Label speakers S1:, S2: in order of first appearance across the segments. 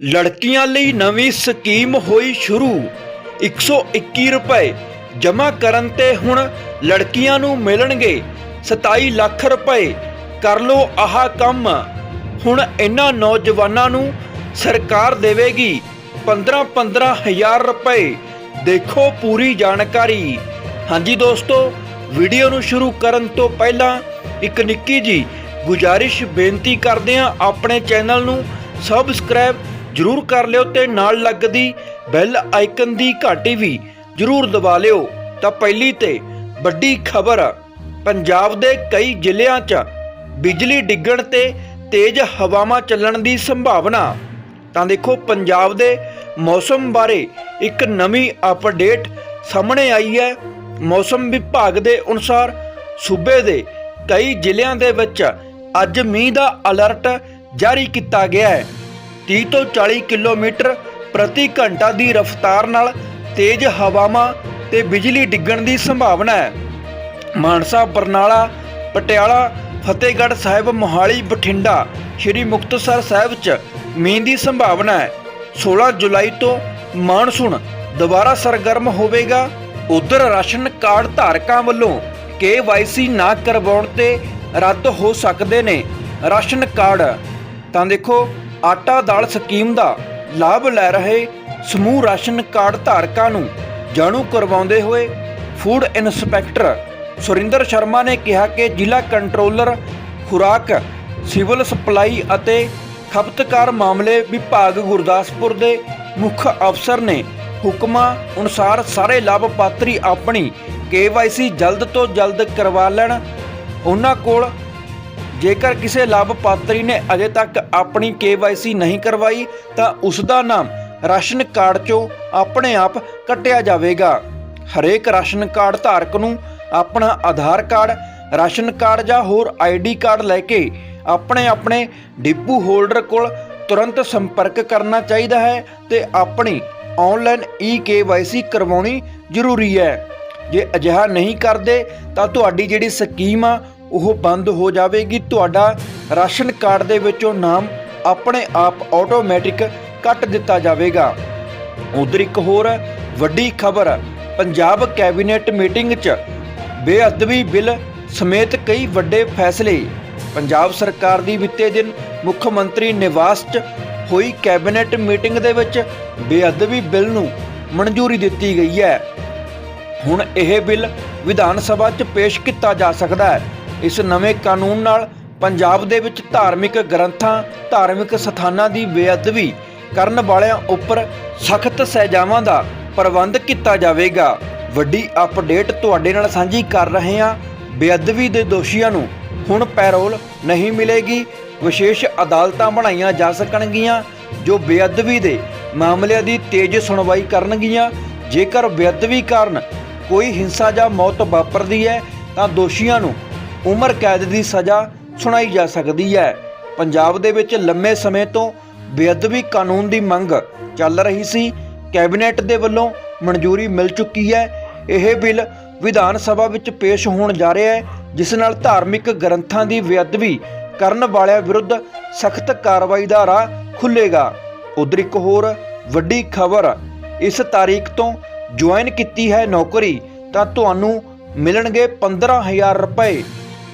S1: ਲੜਕੀਆਂ ਲਈ ਨਵੀਂ ਸਕੀਮ ਹੋਈ ਸ਼ੁਰੂ। 121 ਰੁਪਏ ਜਮ੍ਹਾਂ ਕਰਨ ਤੇ ਹੁਣ ਲੜਕੀਆਂ ਨੂੰ ਮਿਲਣਗੇ 27 ਲੱਖ ਰੁਪਏ। ਕਰ ਲੋ ਆਹ ਕੰਮ। ਹੁਣ ਇਹਨਾਂ ਨੌਜਵਾਨਾਂ ਨੂੰ ਸਰਕਾਰ ਦੇਵੇਗੀ 15-15 ਹਜ਼ਾਰ ਰੁਪਏ। ਦੇਖੋ ਪੂਰੀ ਜਾਣਕਾਰੀ। ਹਾਂਜੀ ਦੋਸਤੋ, ਵੀਡੀਓ ਨੂੰ ਸ਼ੁਰੂ ਕਰਨ ਤੋਂ ਪਹਿਲਾਂ ਇੱਕ ਨਿੱਕੀ ਜੀ ਗੁਜਾਰਿਸ਼ ਬੇਨਤੀ ਕਰਦੇ ਹਾਂ, ਆਪਣੇ ਚੈਨਲ ਨੂੰ ਸਬਸਕ੍ਰਾਈਬ ਜਰੂਰ ਕਰ ਲਿਓ ਤੇ ਨਾਲ ਲੱਗਦੀ ਬੈਲ ਆਈਕਨ ਦੀ ਘਾਟੀ ਵੀ ਜਰੂਰ ਦਬਾ ਲਿਓ। ਤਾਂ ਪਹਿਲੀ ਤੇ ਵੱਡੀ ਖਬਰ, ਪੰਜਾਬ ਦੇ ਕਈ ਜ਼ਿਲ੍ਹਿਆਂ 'ਚ ਬਿਜਲੀ ਡਿੱਗਣ ਤੇ ਤੇਜ਼ ਹਵਾਵਾਂ ਚੱਲਣ ਦੀ ਸੰਭਾਵਨਾ। ਤਾਂ ਦੇਖੋ ਪੰਜਾਬ ਦੇ ਮੌਸਮ ਬਾਰੇ ਇੱਕ ਨਵੀਂ ਅਪਡੇਟ ਸਾਹਮਣੇ ਆਈ ਹੈ। ਮੌਸਮ ਵਿਭਾਗ ਦੇ ਅਨੁਸਾਰ ਸੂਬੇ ਦੇ ਕਈ ਜ਼ਿਲ੍ਹਿਆਂ ਦੇ ਵਿੱਚ ਅੱਜ ਮੀਂਹ ਦਾ ਅਲਰਟ ਜਾਰੀ ਕੀਤਾ ਗਿਆ ਹੈ। 30 ਤੋਂ 40 ਕਿਲੋਮੀਟਰ ਪ੍ਰਤੀ ਘੰਟਾ ਦੀ ਰਫ਼ਤਾਰ ਨਾਲ ਤੇਜ਼ ਹਵਾਵਾਂ ਤੇ ਬਿਜਲੀ ਡਿੱਗਣ ਦੀ ਸੰਭਾਵਨਾ ਹੈ। ਮਾਨਸਾ, ਬਰਨਾਲਾ, ਪਟਿਆਲਾ, ਫਤਿਹਗੜ੍ਹ ਸਾਹਿਬ, ਮੋਹਾਲੀ, ਬਠਿੰਡਾ, ਸ਼੍ਰੀ ਮੁਕਤਸਰ ਸਾਹਿਬ 'ਚ ਮੀਂਹ ਦੀ ਸੰਭਾਵਨਾ ਹੈ। 16 ਜੁਲਾਈ ਤੋਂ ਮਾਨਸੂਨ ਦੁਬਾਰਾ ਸਰਗਰਮ ਹੋਵੇਗਾ। ਉਧਰ ਰਾਸ਼ਨ ਕਾਰਡ ਧਾਰਕਾਂ ਵੱਲੋਂ KYC ਨਾ ਕਰਵਾਉਣ ਤੇ ਰੱਦ ਹੋ ਸਕਦੇ ਨੇ ਰਾਸ਼ਨ ਕਾਰਡ। ਤਾਂ ਦੇਖੋ ਆਟਾ ਦਾਲ ਸਕੀਮ ਦਾ ਲਾਭ ਲੈ ਰਹੇ ਸਮੂਹ ਰਾਸ਼ਨ ਕਾਰਡ ਧਾਰਕਾਂ ਨੂੰ ਜਾਣੂ ਕਰਵਾਉਂਦੇ ਹੋਏ ਫੂਡ ਇਨਸਪੈਕਟਰ ਸੁਰਿੰਦਰ ਸ਼ਰਮਾ ਨੇ ਕਿਹਾ ਕਿ ਜ਼ਿਲ੍ਹਾ ਕੰਟਰੋਲਰ, ਖੁਰਾਕ, ਸਿਵਲ ਸਪਲਾਈ ਅਤੇ ਖਪਤਕਾਰ ਮਾਮਲੇ ਵਿਭਾਗ ਗੁਰਦਾਸਪੁਰ ਦੇ ਮੁੱਖ ਅਫਸਰ ਨੇ ਹੁਕਮਾਂ ਅਨੁਸਾਰ ਸਾਰੇ ਲਾਭਪਾਤਰੀ ਆਪਣੀ KYC ਜਲਦ ਤੋਂ ਜਲਦ ਕਰਵਾ ਲੈਣ। ਉਹਨਾਂ ਕੋਲ ਜੇਕਰ ਕਿਸੇ ਲਾਭਪਾਤਰੀ ਨੇ ਅਜੇ ਤੱਕ ਆਪਣੀ KYC ਨਹੀਂ ਕਰਵਾਈ, ਤਾਂ ਉਸ ਦਾ ਨਾਮ ਰਾਸ਼ਨ ਕਾਰਡ 'ਚੋਂ ਆਪਣੇ ਆਪ ਕੱਟਿਆ ਜਾਵੇਗਾ। ਹਰੇਕ ਰਾਸ਼ਨ ਕਾਰਡ ਧਾਰਕ ਨੂੰ ਆਪਣਾ ਆਧਾਰ ਕਾਰਡ, ਰਾਸ਼ਨ ਕਾਰਡ ਜਾਂ ਹੋਰ ਆਈਡੀ ਕਾਰਡ ਲੈ ਕੇ ਆਪਣੇ ਆਪਣੇ ਡਿਪੂ ਹੋਲਡਰ ਕੋਲ ਤੁਰੰਤ ਸੰਪਰਕ ਕਰਨਾ ਚਾਹੀਦਾ ਹੈ ਤੇ ਆਪਣੀ ਆਨਲਾਈਨ ਈ ਕਰਵਾਉਣੀ ਜ਼ਰੂਰੀ ਹੈ। ਜੇ ਅਜਿਹਾ ਨਹੀਂ ਕਰਦੇ, ਤਾਂ ਤੁਹਾਡੀ ਜਿਹੜੀ ਸਕੀਮ ਆ ਉਹ ਬੰਦ ਹੋ ਜਾਵੇਗੀ। ਤੁਹਾਡਾ ਰਾਸ਼ਨ ਕਾਰਡ ਦੇ ਵਿੱਚੋਂ ਨਾਮ ਆਪਣੇ ਆਪ ਆਟੋਮੈਟਿਕ ਕੱਟ ਦਿੱਤਾ ਜਾਵੇਗਾ। ਉਧਰ ਇੱਕ ਹੋਰ ਵੱਡੀ ਖਬਰ, ਪੰਜਾਬ ਕੈਬਨਿਟ ਮੀਟਿੰਗ 'ਚ ਬੇਅਦਬੀ ਬਿੱਲ ਸਮੇਤ ਕਈ ਵੱਡੇ ਫੈਸਲੇ। ਪੰਜਾਬ ਸਰਕਾਰ ਦੀ ਵਿੱਤੇ ਦਿਨ ਮੁੱਖ ਮੰਤਰੀ ਨਿਵਾਸ 'ਚ ਹੋਈ ਕੈਬਨਿਟ ਮੀਟਿੰਗ ਦੇ ਵਿੱਚ ਬੇਅਦਬੀ ਬਿੱਲ ਨੂੰ ਮਨਜ਼ੂਰੀ ਦਿੱਤੀ ਗਈ ਹੈ। ਹੁਣ ਇਹ ਬਿੱਲ ਵਿਧਾਨ ਸਭਾ 'ਚ ਪੇਸ਼ ਕੀਤਾ ਜਾ ਸਕਦਾ ਹੈ। ਇਸ ਨਵੇਂ ਕਾਨੂੰਨ ਨਾਲ ਪੰਜਾਬ ਦੇ ਵਿੱਚ ਧਾਰਮਿਕ ਗ੍ਰੰਥਾਂ, ਧਾਰਮਿਕ ਸਥਾਨਾਂ ਦੀ ਬੇਅਦਬੀ ਕਰਨ ਵਾਲਿਆਂ ਉੱਪਰ ਸਖਤ ਸਜ਼ਾਵਾਂ ਦਾ ਪ੍ਰਬੰਧ ਕੀਤਾ ਜਾਵੇਗਾ। ਵੱਡੀ ਅਪਡੇਟ ਤੁਹਾਡੇ ਨਾਲ ਸਾਂਝੀ ਕਰ ਰਹੇ ਹਾਂ। ਬੇਅਦਬੀ ਦੇ ਦੋਸ਼ੀਆਂ ਨੂੰ ਹੁਣ ਪੈਰੋਲ ਨਹੀਂ ਮਿਲੇਗੀ। ਵਿਸ਼ੇਸ਼ ਅਦਾਲਤਾਂ ਬਣਾਈਆਂ ਜਾ ਸਕਣਗੀਆਂ, ਜੋ ਬੇਅਦਬੀ ਦੇ ਮਾਮਲਿਆਂ ਦੀ ਤੇਜ਼ ਸੁਣਵਾਈ ਕਰਨਗੀਆਂ। ਜੇਕਰ ਬੇਅਦਬੀ ਕਾਰਨ ਕੋਈ ਹਿੰਸਾ ਜਾਂ ਮੌਤ ਵਾਪਰਦੀ ਹੈ, ਤਾਂ ਦੋਸ਼ੀਆਂ ਨੂੰ ਉਮਰ ਕੈਦ ਦੀ ਸਜ਼ਾ ਸੁਣਾਈ ਜਾ ਸਕਦੀ ਹੈ। ਪੰਜਾਬ ਦੇ ਵਿੱਚ ਲੰਮੇ ਸਮੇਂ ਤੋਂ ਬੇਅਦਬੀ ਕਾਨੂੰਨ ਦੀ ਮੰਗ ਚੱਲ ਰਹੀ ਸੀ। ਕੈਬਨਿਟ ਦੇ ਵੱਲੋਂ ਮਨਜ਼ੂਰੀ ਮਿਲ ਚੁੱਕੀ ਹੈ। ਇਹ ਬਿੱਲ ਵਿਧਾਨ ਸਭਾ ਵਿੱਚ ਪੇਸ਼ ਹੋਣ ਜਾ ਰਿਹਾ ਹੈ, ਜਿਸ ਨਾਲ ਧਾਰਮਿਕ ਗ੍ਰੰਥਾਂ ਦੀ ਬੇਅਦਬੀ ਕਰਨ ਵਾਲਿਆਂ ਵਿਰੁੱਧ ਸਖਤ ਕਾਰਵਾਈ ਦਾ ਰਾਹ ਖੁੱਲੇਗਾ ਉਧਰ ਇੱਕ ਹੋਰ ਵੱਡੀ ਖਬਰ, ਇਸ ਤਾਰੀਖ ਤੋਂ ਜੁਆਇਨ ਕੀਤੀ ਹੈ ਨੌਕਰੀ ਤਾਂ ਤੁਹਾਨੂੰ ਮਿਲਣਗੇ 15000 ਰੁਪਏ।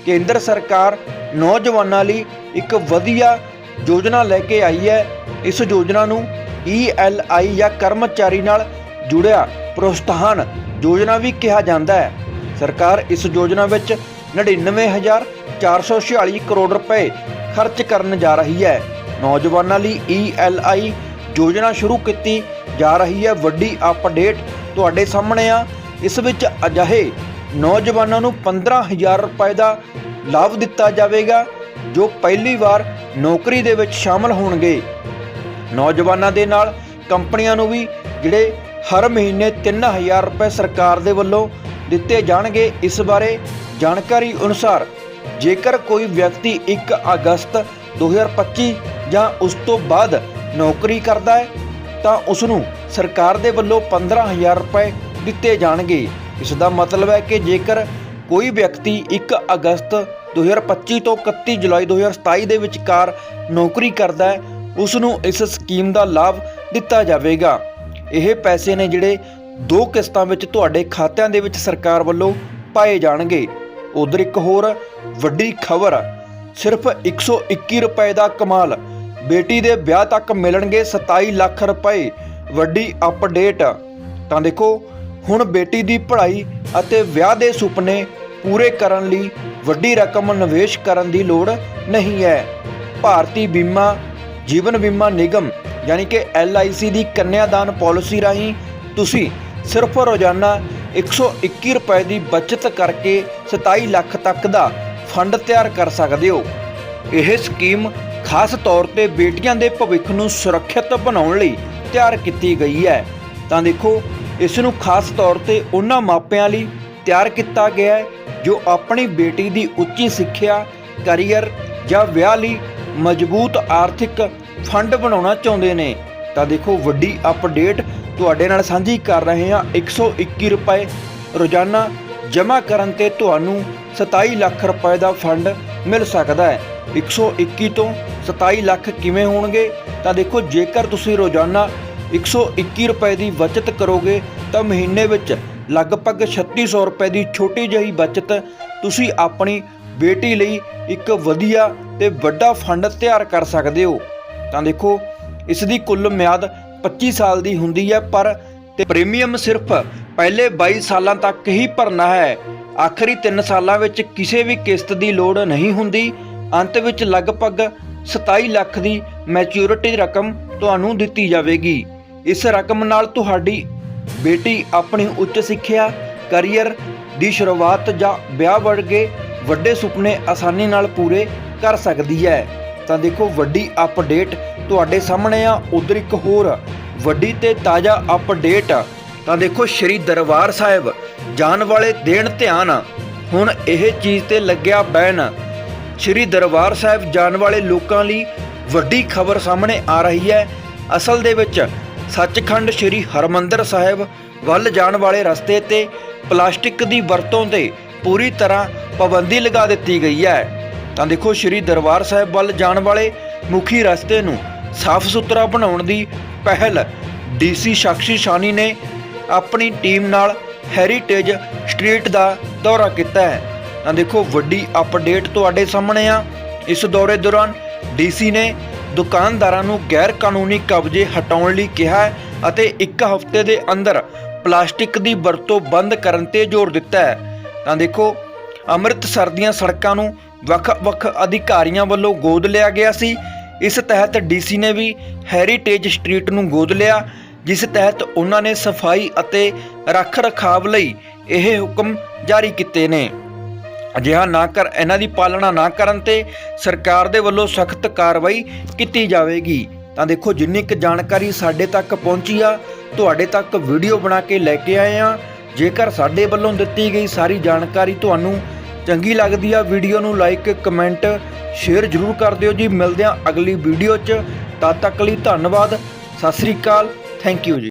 S1: ਕੇਂਦਰ ਸਰਕਾਰ ਨੌਜਵਾਨਾਂ ਲਈ ਇੱਕ ਵਧੀਆ ਯੋਜਨਾ ਲੈ ਕੇ ਆਈ ਹੈ। ਇਸ ਯੋਜਨਾ ਨੂੰ ELI ਜਾਂ ਕਰਮਚਾਰੀ ਨਾਲ ਜੁੜਿਆ ਪ੍ਰੋਤਸਾਹਨ ਯੋਜਨਾ ਵੀ ਕਿਹਾ ਜਾਂਦਾ ਹੈ। ਸਰਕਾਰ ਇਸ ਯੋਜਨਾ ਵਿੱਚ 99446 ਕਰੋੜ ਰੁਪਏ ਖਰਚ ਕਰਨ ਜਾ ਰਹੀ ਹੈ। ਨੌਜਵਾਨਾਂ ਲਈ ELI ਯੋਜਨਾ ਸ਼ੁਰੂ ਕੀਤੀ ਜਾ ਰਹੀ ਹੈ। ਵੱਡੀ ਅਪਡੇਟ ਤੁਹਾਡੇ ਸਾਹਮਣੇ ਆ। ਇਸ ਵਿੱਚ ਅਜਿਹੇ ਨੌਜਵਾਨਾਂ ਨੂੰ 15000 ਰੁਪਏ ਦਾ ਲਾਭ ਦਿੱਤਾ ਜਾਵੇਗਾ, ਜੋ ਪਹਿਲੀ ਵਾਰ ਨੌਕਰੀ ਦੇ ਵਿੱਚ ਸ਼ਾਮਲ ਹੋਣਗੇ। ਨੌਜਵਾਨਾਂ ਦੇ ਨਾਲ ਕੰਪਨੀਆਂ ਨੂੰ ਵੀ ਜਿਹੜੇ ਹਰ ਮਹੀਨੇ 3000 ਰੁਪਏ ਸਰਕਾਰ ਦੇ ਵੱਲੋਂ ਦਿੱਤੇ ਜਾਣਗੇ, ਇਸ ਬਾਰੇ ਜਾਣਕਾਰੀ ਅਨੁਸਾਰ ਜੇਕਰ ਕੋਈ ਵਿਅਕਤੀ 1 ਅਗਸਤ 2025 ਜਾਂ ਉਸ ਤੋਂ ਬਾਅਦ ਨੌਕਰੀ ਕਰਦਾ ਹੈ, ਤਾਂ ਉਸ ਨੂੰ ਸਰਕਾਰ ਦੇ ਵੱਲੋਂ 15000 ਰੁਪਏ ਦਿੱਤੇ ਜਾਣਗੇ। ਇਸ ਦਾ ਮਤਲਬ ਹੈ ਕਿ ਜੇਕਰ ਕੋਈ ਵਿਅਕਤੀ 1 ਅਗਸਤ 2025 ਤੋਂ 31 ਜੁਲਾਈ 2027 ਦੇ ਵਿਚਕਾਰ ਨੌਕਰੀ ਕਰਦਾ ਹੈ ਉਸ ਨੂੰ ਇਸ ਸਕੀਮ ਦਾ ਲਾਭ ਦਿੱਤਾ ਜਾਵੇਗਾ। ਇਹ ਪੈਸੇ ਨੇ ਜਿਹੜੇ ਦੋ ਕਿਸ਼ਤਾਂ ਵਿੱਚ ਤੁਹਾਡੇ ਖਾਤਿਆਂ ਦੇ ਵਿੱਚ ਸਰਕਾਰ ਵੱਲੋਂ ਪਾਏ ਜਾਣਗੇ। ਉਧਰ ਇੱਕ ਹੋਰ ਵੱਡੀ ਖਬਰ, ਸਿਰਫ 121 ਰੁਪਏ ਦਾ ਕਮਾਲ। ਬੇਟੀ ਦੇ ਵਿਆਹ ਤੱਕ ਮਿਲਣਗੇ 27 ਲੱਖ ਰੁਪਏ। ਵੱਡੀ ਅਪਡੇਟ ਤਾਂ ਦੇਖੋ ਹੁਣ ਬੇਟੀ ਦੀ ਪੜ੍ਹਾਈ ਅਤੇ ਵਿਆਹ ਦੇ ਸੁਪਨੇ ਪੂਰੇ ਕਰਨ ਲਈ ਵੱਡੀ ਰਕਮ ਨਿਵੇਸ਼ ਕਰਨ ਦੀ ਲੋੜ ਨਹੀਂ ਹੈ। ਭਾਰਤੀ ਬੀਮਾ ਜੀਵਨ ਬੀਮਾ ਨਿਗਮ ਯਾਨੀ ਕਿ LIC ਦੀ ਕੰਨਿਆਦਾਨ ਪਾਲਿਸੀ ਰਾਹੀਂ ਤੁਸੀਂ ਸਿਰਫ ਰੋਜ਼ਾਨਾ 121 ਰੁਪਏ ਦੀ ਬਚਤ ਕਰਕੇ 27 ਲੱਖ ਤੱਕ ਦਾ ਫੰਡ ਤਿਆਰ ਕਰ ਸਕਦੇ ਹੋ। ਇਹ ਸਕੀਮ ਖਾਸ ਤੌਰ ਤੇ ਬੇਟੀਆਂ ਦੇ ਭਵਿੱਖ ਨੂੰ ਸੁਰੱਖਿਅਤ ਬਣਾਉਣ ਲਈ ਤਿਆਰ ਕੀਤੀ ਗਈ ਹੈ। ਤਾਂ ਦੇਖੋ ਇਸ ਨੂੰ ਖਾਸ ਤੌਰ ਤੇ ਉਹਨਾਂ ਮਾਪਿਆਂ ਲਈ ਤਿਆਰ ਕੀਤਾ ਗਿਆ ਹੈ, ਜੋ ਆਪਣੀ ਬੇਟੀ ਦੀ ਉੱਚੀ ਸਿੱਖਿਆ, ਕੈਰੀਅਰ ਜਾਂ ਵਿਆਹ ਲਈ ਮਜ਼ਬੂਤ ਆਰਥਿਕ ਫੰਡ ਬਣਾਉਣਾ ਚਾਹੁੰਦੇ ਨੇ। ਤਾਂ ਦੇਖੋ, ਵੱਡੀ ਅਪਡੇਟ ਤੁਹਾਡੇ ਨਾਲ ਸਾਂਝੀ ਕਰ ਰਹੇ ਹਾਂ। 121 ਰੁਪਏ ਰੋਜ਼ਾਨਾ ਜਮ੍ਹਾਂ ਕਰਨ ਤੇ ਤੁਹਾਨੂੰ 27 ਲੱਖ ਰੁਪਏ ਦਾ ਫੰਡ ਮਿਲ ਸਕਦਾ ਹੈ। 121 ਤੋਂ 27 ਲੱਖ ਕਿਵੇਂ ਹੋਣਗੇ? ਤਾਂ ਦੇਖੋ, ਜੇਕਰ ਤੁਸੀਂ ਰੋਜ਼ਾਨਾ 121 ਰੁਪਏ ਦੀ ਬਚਤ ਕਰੋਗੇ ਤਾਂ ਮਹੀਨੇ ਵਿੱਚ ਲਗਭਗ 3600 ਰੁਪਏ ਦੀ ਛੋਟੀ ਜਿਹੀ ਬਚਤ ਤੁਸੀਂ ਆਪਣੀ ਬੇਟੀ ਲਈ ਇੱਕ ਵਧੀਆ ਤੇ ਵੱਡਾ ਫੰਡ ਤਿਆਰ ਕਰ ਸਕਦੇ ਹੋ। ਤਾਂ ਦੇਖੋ, ਇਸ ਦੀ ਕੁੱਲ ਮਿਆਦ 25 ਸਾਲ ਦੀ ਹੁੰਦੀ ਹੈ, ਪਰ ਤੇ ਪ੍ਰੀਮੀਅਮ ਸਿਰਫ ਪਹਿਲੇ 22 ਸਾਲਾਂ ਤੱਕ ਹੀ ਭਰਨਾ ਹੈ। ਆਖਰੀ 3 ਸਾਲਾਂ ਵਿੱਚ ਕਿਸੇ ਵੀ ਕਿਸ਼ਤ ਦੀ ਲੋੜ ਨਹੀਂ ਹੁੰਦੀ। ਅੰਤ ਵਿੱਚ ਲਗਭਗ 27 ਲੱਖ ਦੀ ਮੈਚੁਰਿਟੀ ਰਕਮ ਤੁਹਾਨੂੰ ਦਿੱਤੀ ਜਾਵੇਗੀ। ਇਸ ਰਕਮ ਨਾਲ ਤੁਹਾਡੀ ਬੇਟੀ ਆਪਣੀ ਉੱਚ ਸਿੱਖਿਆ, ਕੈਰੀਅਰ ਦੀ ਸ਼ੁਰੂਆਤ ਜਾਂ ਵਿਆਹ ਵਰਗੇ ਵੱਡੇ ਸੁਪਨੇ ਆਸਾਨੀ ਨਾਲ ਪੂਰੇ ਕਰ ਸਕਦੀ ਹੈ। ਤਾਂ ਦੇਖੋ, ਵੱਡੀ ਅਪਡੇਟ ਤੁਹਾਡੇ ਸਾਹਮਣੇ ਆ, ਉਧਰ ਇੱਕ ਹੋਰ ਵੱਡੀ ਤੇ ਤਾਜ਼ਾ ਅਪਡੇਟ ਤਾਂ ਦੇਖੋ, ਸ਼੍ਰੀ ਦਰਬਾਰ ਸਾਹਿਬ ਜਾਣ ਵਾਲੇ ਦੇਣ ਧਿਆਨ। ਹੁਣ ਇਹ ਚੀਜ਼ ਤੇ ਲੱਗਿਆ ਬੈਨ। ਸ਼੍ਰੀ ਦਰਬਾਰ ਸਾਹਿਬ ਜਾਣ ਵਾਲੇ ਲੋਕਾਂ ਲਈ ਵੱਡੀ ਖਬਰ ਸਾਹਮਣੇ ਆ ਰਹੀ ਹੈ। ਅਸਲ ਦੇ ਵਿੱਚ ਸੱਚਖੰਡ ਸ਼੍ਰੀ ਹਰਮੰਦਰ ਸਾਹਿਬ ਵੱਲ ਜਾਣ ਵਾਲੇ ਰਸਤੇ ਤੇ ਪਲਾਸਟਿਕ ਦੀ ਵਰਤੋਂ ਤੇ ਪੂਰੀ ਤਰ੍ਹਾਂ ਪਾਬੰਦੀ ਲਗਾ ਦਿੱਤੀ ਗਈ ਹੈ। ਤਾਂ ਦੇਖੋ ਸ਼੍ਰੀ ਦਰਬਾਰ ਸਾਹਿਬ ਵੱਲ ਜਾਣ ਵਾਲੇ ਮੁਖੀ ਰਸਤੇ ਨੂੰ ਸਾਫ਼ ਸੁਥਰਾ ਬਣਾਉਣ ਦੀ ਪਹਿਲ ਡੀਸੀ ਸਾਕਸ਼ੀ ਸ਼ਾਨੀ ਨੇ ਆਪਣੀ ਟੀਮ ਨਾਲ ਹੈਰੀਟੇਜ ਸਟਰੀਟ ਦਾ ਦੌਰਾ ਕੀਤਾ ਹੈ। ਤਾਂ ਦੇਖੋ ਵੱਡੀ ਅਪਡੇਟ ਤੁਹਾਡੇ ਸਾਹਮਣੇ ਆ। ਇਸ ਦੌਰੇ ਦੌਰਾਨ ਡੀਸੀ ਨੇ ਦੁਕਾਨਦਾਰਾਂ ਨੂੰ ਗੈਰ ਕਾਨੂੰਨੀ ਕਬਜ਼ੇ ਹਟਾਉਣ ਲਈ ਕਿਹਾ ਹੈ ਅਤੇ ਇੱਕ ਹਫ਼ਤੇ ਦੇ ਅੰਦਰ ਪਲਾਸਟਿਕ ਦੀ ਵਰਤੋਂ ਬੰਦ ਕਰਨ ਤੇ ਜ਼ੋਰ ਦਿੱਤਾ ਹੈ। ਤਾਂ ਦੇਖੋ, ਅੰਮ੍ਰਿਤਸਰ ਦੀਆਂ ਸੜਕਾਂ ਨੂੰ ਵੱਖ-ਵੱਖ ਅਧਿਕਾਰੀਆਂ ਵੱਲੋਂ ਗੋਦ ਲਿਆ ਗਿਆ ਸੀ। ਇਸ ਤਹਿਤ ਡੀਸੀ ਨੇ ਵੀ ਹੈਰੀਟੇਜ ਸਟਰੀਟ ਨੂੰ ਗੋਦ ਲਿਆ, ਜਿਸ ਤਹਿਤ ਉਹਨਾਂ ਨੇ ਸਫ਼ਾਈ ਅਤੇ ਰੱਖ ਰਖਾਵ ਲਈ ਇਹ ਹੁਕਮ ਜਾਰੀ ਕੀਤੇ ਨੇ। ਅਜਿਹਾ ਨਾ ਕਰ, ਇਹਨਾਂ ਦੀ ਪਾਲਣਾ ਨਾ ਕਰਨ ਤੇ ਸਰਕਾਰ ਦੇ ਵੱਲੋਂ ਸਖਤ ਕਾਰਵਾਈ ਕੀਤੀ ਜਾਵੇਗੀ। ਤਾਂ ਦੇਖੋ, ਜਿੰਨੀ ਕੁ ਜਾਣਕਾਰੀ ਸਾਡੇ ਤੱਕ ਪਹੁੰਚੀ ਆ, ਤੁਹਾਡੇ ਤੱਕ ਵੀਡੀਓ ਬਣਾ ਕੇ ਲੈ ਕੇ ਆਏ ਆ। ਜੇਕਰ ਸਾਡੇ ਵੱਲੋਂ ਦਿੱਤੀ ਗਈ ਸਾਰੀ ਜਾਣਕਾਰੀ ਤੁਹਾਨੂੰ ਚੰਗੀ ਲੱਗਦੀ ਆ, ਵੀਡੀਓ ਨੂੰ ਲਾਈਕ, ਕਮੈਂਟ ਸ਼ੇਅਰ ਜ਼ਰੂਰ ਕਰ ਦਿਓ ਜੀ। ਮਿਲਦੇ ਆ ਅਗਲੀ ਵੀਡੀਓ 'ਚ। ਤਦ ਤੱਕ ਲਈ ਧੰਨਵਾਦ। ਸਤਿ ਸ੍ਰੀ ਅਕਾਲ। ਥੈਂਕ ਯੂ ਜੀ।